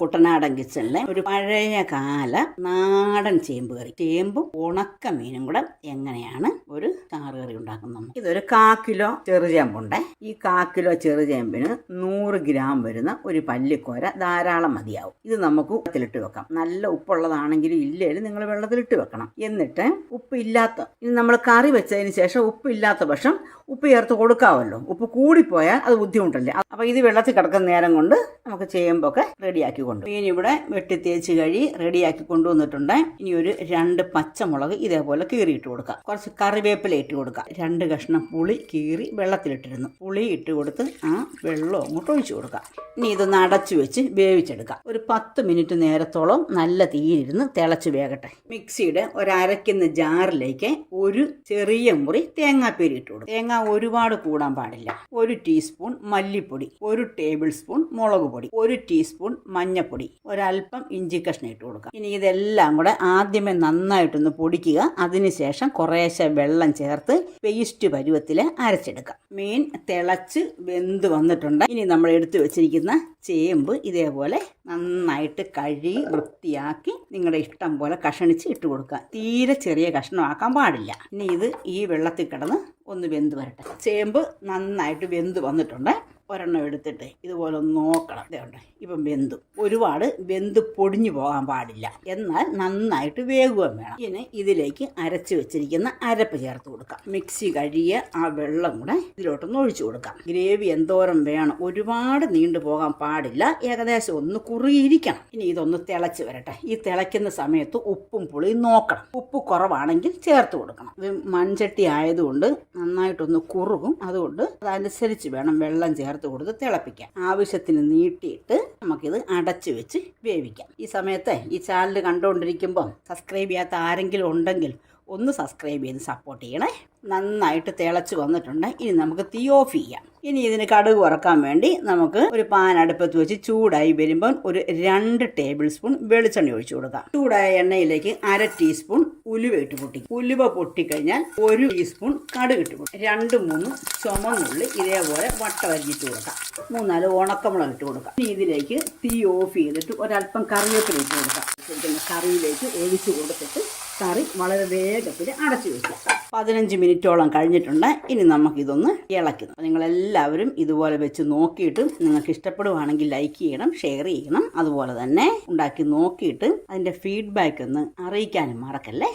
കുട്ടനാടൻ കിച്ചണിലെ ഒരു പഴയ കാല നാടൻ ചേമ്പ് കറി. ചേമ്പും ഉണക്ക മീനും കൂടെ എങ്ങനെയാണ് ഒരു ചാറ് കറി ഉണ്ടാക്കുന്നത്? ഇതൊരു കാ കിലോ ചെറുചേമ്പുണ്ട് ഈ കാ കിലോ ചെറുചേമ്പിന് നൂറ് ഗ്രാം വരുന്ന ഒരു പല്ലിക്കോര ധാരാളം മതിയാവും. ഇത് നമുക്ക് വെള്ളത്തിലിട്ട് വെക്കാം. നല്ല ഉപ്പുള്ളതാണെങ്കിലും ഇല്ലേലും നിങ്ങൾ വെള്ളത്തിലിട്ട് വെക്കണം. എന്നിട്ട് ഉപ്പ് ഇല്ലാത്ത ഇത് നമ്മൾ കറി വെച്ചതിന് ശേഷം ഉപ്പ് ഇല്ലാത്ത പക്ഷം ഉപ്പ് ചേർത്ത് കൊടുക്കാമല്ലോ. ഉപ്പ് കൂടിപ്പോയാൽ അത് ബുദ്ധിമുട്ടല്ലേ? അപ്പോൾ ഇത് വെള്ളത്തിൽ കിടക്കുന്ന നേരം കൊണ്ട് നമുക്ക് ചേമ്പൊക്കെ റെഡിയാക്കി കൊണ്ടു. ഇനി ഇവിടെ വെട്ടി തേച്ച് കഴി റെഡിയാക്കി കൊണ്ടുവന്നിട്ടുണ്ട് ഇനി ഒരു രണ്ട് പച്ചമുളക് ഇതേപോലെ കീറിയിട്ട് കൊടുക്കാം. കുറച്ച് കറിവേപ്പില ഇട്ട് കൊടുക്കാം. രണ്ട് കഷ്ണം പുളി കീറി വെള്ളത്തിലിട്ടിരുന്നു. പുളി ഇട്ട് കൊടുത്ത് ആ വെള്ളം അങ്ങോട്ട് ഒഴിച്ചു കൊടുക്കാം. ഇനി ഇതൊന്ന് അടച്ചു വെച്ച് വേവിച്ചെടുക്കാം. ഒരു പത്ത് മിനിറ്റ് നേരത്തോളം നല്ല തീരിരുന്ന് തിളച്ച് വേകട്ടെ. മിക്സിയുടെ ഒരരയ്ക്കുന്ന ജാറിലേക്ക് ഒരു ചെറിയ മുറി തേങ്ങാപ്പേരി ഇട്ട് കൊടുക്കും. തേങ്ങ ഒരുപാട് കൂടാൻ പാടില്ല. ഒരു ടീസ്പൂൺ മല്ലിപ്പൊടി ഒരു ടേബിൾ സ്പൂൺ മുളക് പൊടി ഒരു ടീസ്പൂൺ മഞ്ഞപ്പൊടി ഒരല്പം ഇഞ്ചി കഷ്ണം ഇട്ട് കൊടുക്കാം ഇനി ഇതെല്ലാം കൂടെ ആദ്യമേ നന്നായിട്ടൊന്ന് പൊടിക്കുക. അതിനുശേഷം കുറേശ്ശെ വെള്ളം ചേർത്ത് പേസ്റ്റ് പരുവത്തിൽ അരച്ചെടുക്കാം മീൻ തിളച്ച് വെന്ത് വന്നിട്ടുണ്ട്. ഇനി നമ്മൾ എടുത്തു വെച്ചിരിക്കുന്ന ചേമ്പ് ഇതേപോലെ നന്നായിട്ട് കഴുകി വൃത്തിയാക്കി നിങ്ങളുടെ ഇഷ്ടം പോലെ കഷണിച്ച് ഇട്ട് കൊടുക്കുക. തീരെ ചെറിയ കഷ്ണമാക്കാൻ പാടില്ല. ഇനി ഇത് ഈ വെള്ളത്തിൽ കിടന്ന് ഒന്ന് വെന്ത് വരട്ടെ. ചേമ്പ് നന്നായിട്ട് വെന്ത് വന്നിട്ടുണ്ട്. ഒരെണ്ണം എടുത്തിട്ട് ഇതുപോലെ ഒന്ന് നോക്കണം. ഇതുകൊണ്ട് ഇപ്പം വെന്തു. ഒരുപാട് വെന്ത് പൊടിഞ്ഞു പോകാൻ പാടില്ല. എന്നാൽ നന്നായിട്ട് വേകുകയും വേണം. ഇനി ഇതിലേക്ക് അരച്ച് വെച്ചിരിക്കുന്ന അരപ്പ് ചേർത്ത് കൊടുക്കാം. മിക്സി കഴിയ ആ വെള്ളം കൂടെ ഇതിലോട്ടൊന്ന് ഒഴിച്ചു കൊടുക്കാം. ഗ്രേവി എന്തോരം വേണം. ഒരുപാട് നീണ്ടു പോകാൻ പാടില്ല. ഏകദേശം ഒന്ന് കുറുകിയിരിക്കണം. ഇനി ഇതൊന്ന് തിളച്ച് വരട്ടെ. ഈ തിളയ്ക്കുന്ന സമയത്ത് ഉപ്പും പുളിയും നോക്കണം. ഉപ്പ് കുറവാണെങ്കിൽ ചേർത്ത് കൊടുക്കണം. ഇത് മൺചട്ടി ആയതുകൊണ്ട് നന്നായിട്ടൊന്ന് കുറുകും. അതുകൊണ്ട് അതനുസരിച്ച് വേണം വെള്ളം ചേർത്ത് കൊടുത്ത് തിളപ്പിക്കാം. ആവശ്യത്തിന് നീട്ടിയിട്ട് നമുക്കിത് അടച്ചു വെച്ച് വേവിക്കാം. ഈ സമയത്ത് ഈ ചാനൽ കണ്ടുകൊണ്ടിരിക്കുമ്പം സബ്സ്ക്രൈബ് ചെയ്യാത്ത ആരെങ്കിലും ഉണ്ടെങ്കിൽ ഒന്ന് സബ്സ്ക്രൈബ് ചെയ്ത് സപ്പോർട്ട് ചെയ്യണേ. നന്നായിട്ട് തിളച്ച് വന്നിട്ടുണ്ട്. ഇനി നമുക്ക് തീ ഓഫ് ചെയ്യാം. ഇനി ഇതിന് കടുക് വറക്കാൻ വേണ്ടി നമുക്ക് ഒരു പാൻ അടുപ്പത്ത് വെച്ച് ചൂടായി വരുമ്പോൾ ഒരു രണ്ട് ടേബിൾ സ്പൂൺ വെളിച്ചെണ്ണ ഒഴിച്ചു കൊടുക്കാം. ചൂടായ എണ്ണയിലേക്ക് അര ടീസ്പൂൺ ഉലുവ ഇട്ട് പൊട്ടി. ഉലുവ പൊട്ടിക്കഴിഞ്ഞാൽ ഒരു ടീസ്പൂൺ കടുക് ഇട്ട് പൊട്ടി. രണ്ട് മൂന്ന് ചുമന്നുള്ളി ഇതേപോലെ വട്ട വരിഞ്ഞിട്ട് കൊടുക്കാം. മൂന്നാൽ ഉണക്കമുളക് ഇട്ട് കൊടുക്കാം. ഇനി ഇതിലേക്ക് തീ ഓഫ് ചെയ്തിട്ട് ഒരല്പം കറിവേപ്പില ഇട്ട് കൊടുക്കാം. കറിയിലേക്ക് ഒഴിച്ചു കൊടുത്തിട്ട് കറി വളരെ വേഗത്തിൽ അടച്ചു വെച്ചു. പതിനഞ്ച് മിനിറ്റോളം കഴിഞ്ഞിട്ടുണ്ട്. ഇനി നമുക്കിതൊന്ന് അപ്പോൾ നിങ്ങളെല്ലാവരും ഇതുപോലെ വെച്ച് നോക്കിയിട്ട് നിങ്ങൾക്ക് ഇഷ്ടപ്പെടുവാണെങ്കിൽ ലൈക്ക് ചെയ്യണം ഷെയർ ചെയ്യണം. അതുപോലെ തന്നെ ഉണ്ടാക്കി നോക്കിയിട്ട് അതിന്റെ ഫീഡ്ബാക്ക് ഒന്ന് അറിയിക്കാനും മറക്കല്ലേ?